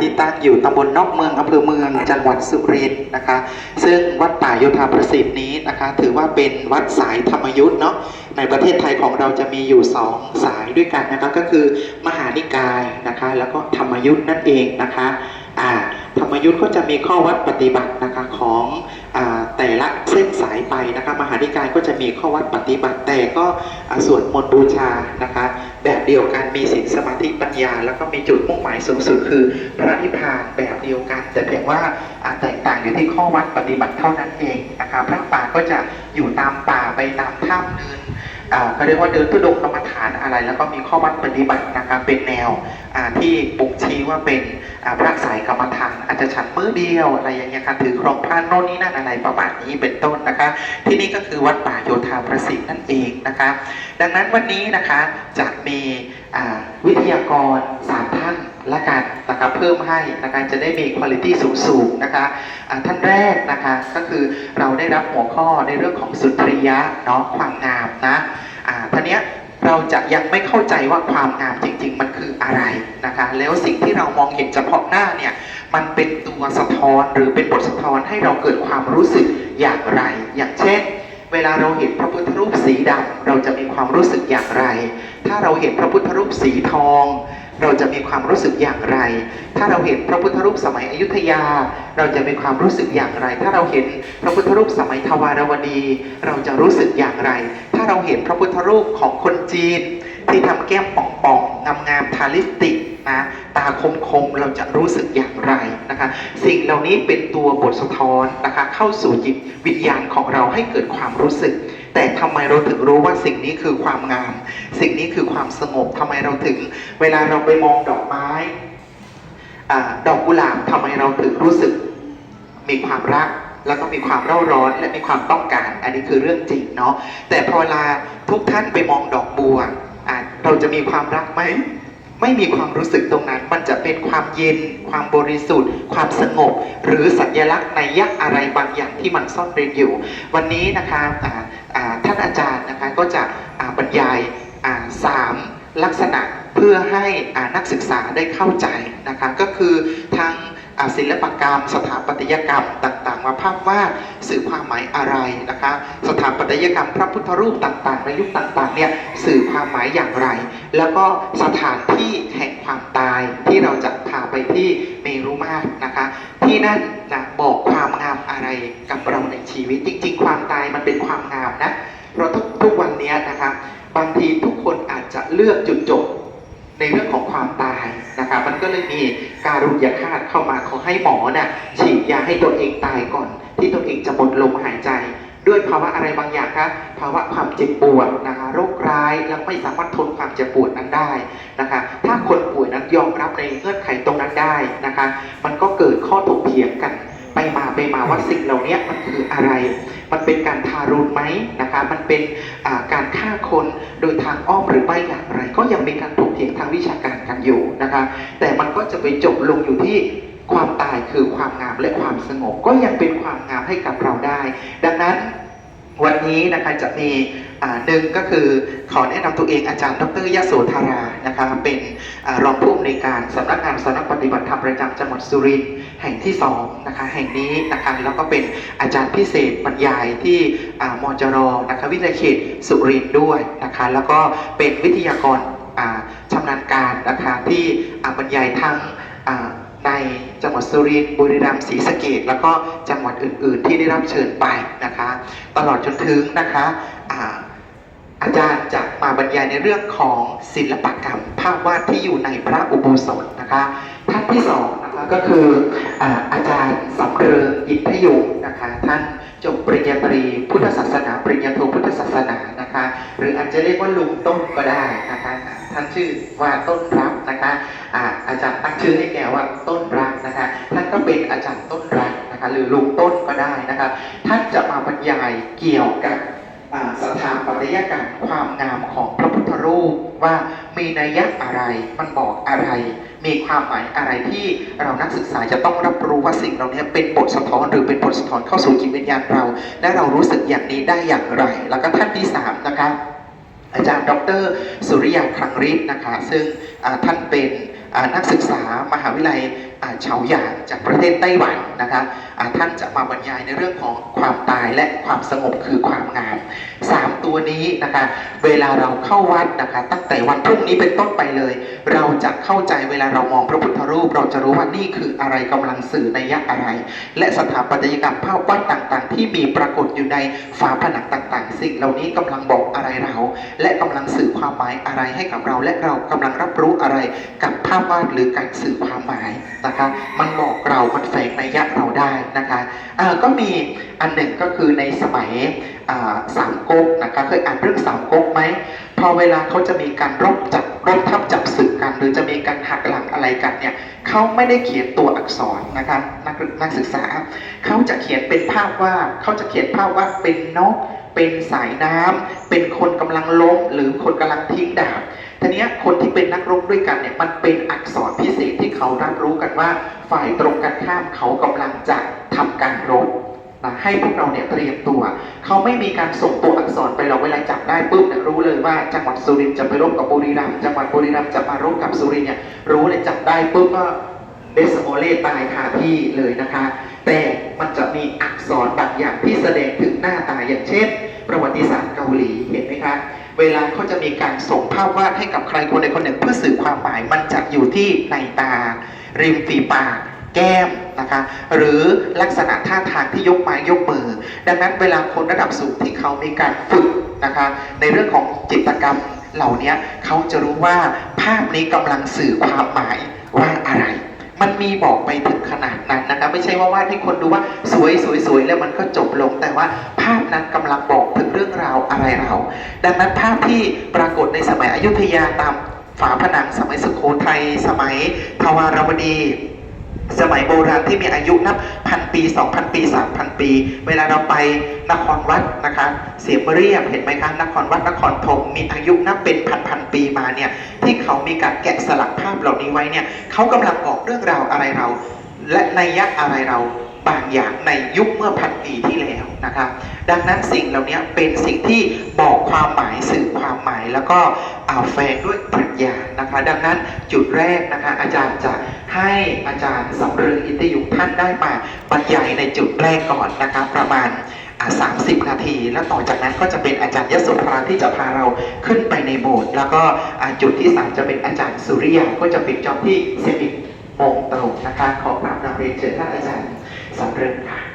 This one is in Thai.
ที่ตั้งอยู่ตำบลนอกเมืองอำเภอเมืองจังหวัดสุรินทร์นะคะ ซึ่งวัดป่าโยธาประสิทธิ์นี้นะคะ ถือว่าเป็นวัดสายธรรมยุทธ์เนาะในประเทศไทยของเราจะมีอยู่สองสายด้วยกันนะคะก็คือมหานิกายนะคะ แล้วก็ธรรมยุทธ์นั่นเองนะคะอ่าธรรมยุทธ์ก็จะมีข้อวัดปฏิบัตินะคะของ แต่ละเส้นสายไปนะคะมหานิกายก็จะมีข้อวัดปฏิบัติแต่ก็สวดมนต์บูชานะคะ แบบเดียวกันมีศีลสมาธิปัญญา แล้วก็มีจุดมุ่งหมายสูงสุดคือพระนิพพานแบบเดียวกัน แต่เพียงว่าแตกต่างอยู่ที่ข้อวัดปฏิบัติเท่านั้นเองนะคะพระป่าก็จะอยู่ตามป่าไปตามถ้ำเนิน เขาเรียกว่าเดินทุดงกรรมฐานอะไร แล้วก็มีข้อวัดปฏิบัตินะคะเป็นแนวที่บ่งชี้ว่าเป็นพระสายกรรมฐานอาจจะฉันมื้อเดียวอะไรอย่างเงี้ยค่ะถือครองพระโน่นนี่นั่นอะไรประมาณนี้เป็นต้นนะคะ ที่นี่ก็คือวัดป่าโยธาประสิทธิ์นั่นเองนะคะ ดังนั้นวันนี้นะคะจะมีวิทยากรสามท่าน ละกันนะคะเพิ่มให้นะคะจะได้มีคุณภาพสูงๆนะคะอ่าท่านแรกนะคะก็คือเราได้รับหัวข้อในเรื่องของสุนทรียะเนาะความงามนะอ่าท่านี้ยเราจะยังไม่เข้าใจว่าความงามจริง ๆ มันคืออะไรนะคะ แล้วสิ่งที่เรามองเห็นเฉพาะหน้าเนี่ยมันเป็นตัวสะท้อนหรือเป็นบทสะท้อนให้เราเกิดความรู้สึกอย่างไร อย่างเช่น เวลาเราเห็นพระพุทธรูปสีดำเราจะมีความรู้สึกอย่างไร ถ้าเราเห็นพระพุทธรูปสีทอง เราจะมีความรู้สึกอย่างไร ถ้าเราเห็นพระพุทธรูปสมัยอยุธยา เราจะมีความรู้สึกอย่างไร ถ้าเราเห็นพระพุทธรูปสมัยทวารวดี เราจะรู้สึกอย่างไร ถ้าเราเห็นพระพุทธรูปของคนจีน ที่ทำแก้มป่องๆงามๆทาลิปสติกนะตาคมๆเราจะรู้สึกอย่างไรนะคะ สิ่งเหล่านี้เป็นตัวบทสะท้อนนะคะ เข้าสู่จิตวิญญาณของเราให้เกิดความรู้สึก แต่ทำไมเราถึงรู้ว่าสิ่งนี้คือความงาม สิ่งนี้คือความสงบทำไมเราถึง เวลาเราไปมองดอกไม้อดอกกุหลาบทำไมเราถึงรู้สึก มีความรักแล้วก็มีความเร่าร้อนและมีความต้องการ อันนี้คือเรื่องจริงเนาะแต่พอเวลาทุกท่านไปมองดอกบัว เราจะมีความรักไหมไม่มีความรู้สึกตรงนั้น มันจะเป็นความเย็น ความบริสุทธิ์ ความสงบ หรือสัญลักษณ์ในยยะอะไรบางอย่างที่มันซ่อนเร้นอยู่ วันนี้นะคะท่านอาจารย์นะคะก็จะบรรยายสามลักษณะเพื่อให้นักศึกษาได้เข้าใจนะคะก็คือทั้ง ศิลปกรรม สถาปัตยกรรมต่างๆมาภาพวาดสื่อความหมายอะไรนะคะ สถาปัตยกรรมพระพุทธรูปต่างๆในยุคต่างๆเนี่ยสื่อความหมายอย่างไร แล้วก็สถานที่แห่งความตายที่เราจะพาไปที่เมรุมาตรนะคะ ที่นั่นจะบอกความงามอะไรกับเราในชีวิตจริง ๆ ความตายมันเป็นความงามนะเพราะทุกทุกวันนี้นะคะบางทีทุกคนอาจจะเลือกจุดจบ ในเรื่องของความตายนะคะมันก็เลยมีการุญยฆาตเข้ามาขอให้หมอน่ะฉีดยาให้ตัวเองตายก่อน ที่ตัวเองจะหมดลมหายใจ ด้วยภาวะอะไรบางอย่างคะภาวะความเจ็บปวดนะคะโรคร้ายแล้วไม่สามารถทนความเจ็บปวดนั้นได้นะคะ ถ้าคนป่วยนั้นยอมรับในเงื่อนไขตรงนั้นได้นะคะ มันก็เกิดข้อถกเถียงกัน ไปมาไปมาว่าสิ่งเหล่านี้มันคืออะไร มันเป็นการทารุณไหมนะคะ มันเป็นอ่าการฆ่าคนโดยทางอ้อมหรือไม่อย่างไร ก็ยังมีการถกเถียงทางวิชาการกันอยู่นะคะ แต่มันก็จะไปจบลงอยู่ที่ความตายคือความงามและความสงบ ก็ยังเป็นความงามให้กับเราได้ ดังนั้นวันนี้นะคะจะมีอ่าหนึ่งก็คือขอแนะนำตัวเองอาจารย์ดรยโสธารานะคะเป็นอารองผู้อำนวยการสำนักงานสำนักปฏิบัติธรรมประจำจังหวัดสุรินทร์ แห่งที่สองนะคะแห่งนี้นะคะแล้วก็เป็นอาจารย์พิเศษบรรยายที่มจรนะคะวิทยาเขตสุรินทร์ด้วยนะคะแล้วก็เป็นวิทยากรอ่าชำนาญการนะคะที่บรรยายทั้งในจังหวัดสุรินทร์บุรีรัมย์ศรีสะเกดแล้วก็จังหวัดอื่น ๆ ที่ได้รับเชิญไปนะคะตลอดจนถึงนะคะอาอาจารย์จะมาบรรยายในเรื่องของศิลปกรรม ภาพวาดที่อยู่ในพระอุโบสถนะคะท่านที่สอง ก็คืออาอาจารย์สำเริงอินทยุนะคะท่านจบปริญญาตรีพุทธศาสนา ปริญญาโทพุทธศาสนานะคะ หรืออาจจะเรียกว่าลุงต้นก็ได้นะคะท่านชื่อว่าต้นรักนะคะอาอาจารย์ตั้งชื่อให้แกว่าต้นรักนะคะท่านก็เป็นอาจารย์ต้นรักนะคะหรือลุงต้นก็ได้นะคะท่านจะมาบรรยายเกี่ยวกับสถาปัตยกรรมความงามของพ รูปว่ามีนัยยะอะไร มันบอกอะไร มีความหมายอะไรที่เรานักศึกษาจะต้องรับรู้ว่าสิ่งเหล่านี้เป็นบทสะท้อนหรือเป็นบทสะท้อนเข้าสู่จิตวิญญาณเรา และเรารู้สึกอย่างนี้ได้อย่างไร แล้วก็ท่านที่สามนะคะอาจารย์ ดร สุริยาคลังฤทธิ์นะคะ ซึ่งท่านเป็นนักศึกษามหาวิทยาลัยเฉาหยางจากประเทศไต้หวันนะคะ ท่านจะมาบรรยายในเรื่องของความตายและความสงบคือความงามสามตัวนี้นะคะ เวลาเราเข้าวัดนะคะ ตั้งแต่วันพรุ่งนี้เป็นต้นไปเลย เราจะเข้าใจเวลาเรามองพระพุทธรูป เราจะรู้ว่านี่คืออะไรกำลังสื่อในยะอะไร และสถาปัตยกรรมภาพวาดต่างๆ ที่มีปรากฏอยู่ในฝาผนังต่างๆ สิ่งเหล่านี้กำลังบอกอะไรเรา และกำลังสื่อความหมายอะไรให้กับเรา และเรากำลังรับรู้อะไรกับภาพวาดหรือการสื่อความหมายนะคะ มันบอกเรา มันแฝงในยะเราได้นะคะก็มีอันหนึ่งก็คือในสมัยสามก๊กนะคะเคยอ่านเรื่องสามก๊กไหมพอเวลาเขาจะมีการรบจับรบทับจับศึกกัน หรือจะมีการหักหลังอะไรกันเนี่ยเขาไม่ได้เขียนตัวอักษรนะคะนักนักศึกษาเขาจะเขียนเป็นภาพว่าเขาจะเขียนภาพว่าเป็นนกเป็นสายน้ำเป็นคนกำลังล้มหรือคนกำลังทิ้งดาบทีนี้คนที่เป็นนักรบด้วยกันเนี่ยมันเป็นอักษรพิเศษที่เขารับรู้กันว่า ฝ่ายตรงกันข้ามเขากำลังจะ ทำการรบนะให้พวกเราเนี่ยเตรียมตัว เขาไม่มีการส่งตัวอักษรไปเราเวลาจับได้ปุ๊บเนี่ยรู้เลยว่าจังหวัดสุรินทร์จะไปรบกับบุรีรัมย์จังหวัดบุรีรัมย์จะมารบกับสุรินทร์เนี่ยรู้เลยจับได้ปุ๊บก็เบสโมเล่ตายคาที่เลยนะคะ แต่มันจะมีอักษรบางอย่างที่แสดงถึงหน้าตาอย่างเช่น ประวัติศาสตร์เกาหลีเห็นไหมคะเวลาเขาจะมีการส่งภาพวาดให้กับใครคนใดคนหนึ่งเพื่อสื่อความหมายมันจะอยู่ที่ในตา ริมฝีปาก แก้มนะคะหรือลักษณะท่าทางที่ยกไม้ยกมือ ดังนั้นเวลาคนระดับสูงที่เขามีการฝึกนะคะในเรื่องของจิตกรรมเหล่านี้เขาจะรู้ว่าภาพนี้กำลังสื่อความหมายว่าอะไรมันมีบอกไปถึงขนาดนั้นนะคะไม่ใช่ว่าวาดให้คนดูว่าสวยสวยสวยแล้วมันก็จบลง แต่ว่าภาพนั้นกำลังบอกถึงเรื่องราวอะไรเรา ดังนั้นภาพที่ปรากฏในสมัยอยุธยาตามฝาผนังสมัยสุโขทัยสมัยทวารวดี สมัยโบราณที่มีอายุนับพันปีสองพันปีสามพันปี เวลาเราไปนครวัดนะคะ เสียมเรียบเห็นไหมคะนครวัดนครธมมีอายุนับเป็นพันพันปีมาเนี่ยที่เขามีการแกะสลักภาพเหล่านี้ไว้เนี่ยเขากำลังบอกเรื่องราวอะไรเรา และในยยะอะไรเรา บางอย่างในยุคเมื่อพันปีที่แล้วนะคะดังนั้นสิ่งเหล่านี้เป็นสิ่งที่บอกความหมายสื่อความหมายแล้วก็เอาแฝงด้วยปรัชญานะคะ ดังนั้นจุดแรกนะคะ อาจารย์จะให้อาจารย์สำเริงอินทยุท่านได้มาบรรยายในจุดแรกก่อนนะคะประมาณอ่า30นาที แล้วต่อจากนั้นก็จะเป็นอาจารย์ยโสธราที่จะพาเราขึ้นไปในโบสถ์แล้วก็อ่าจุดที่สามจะเป็นอาจารย์สุริยาก็จะเป็นจอบที่11โมงตรงนะคะขอกราบนำเรียนเชิญท่านอาจารย์ sangre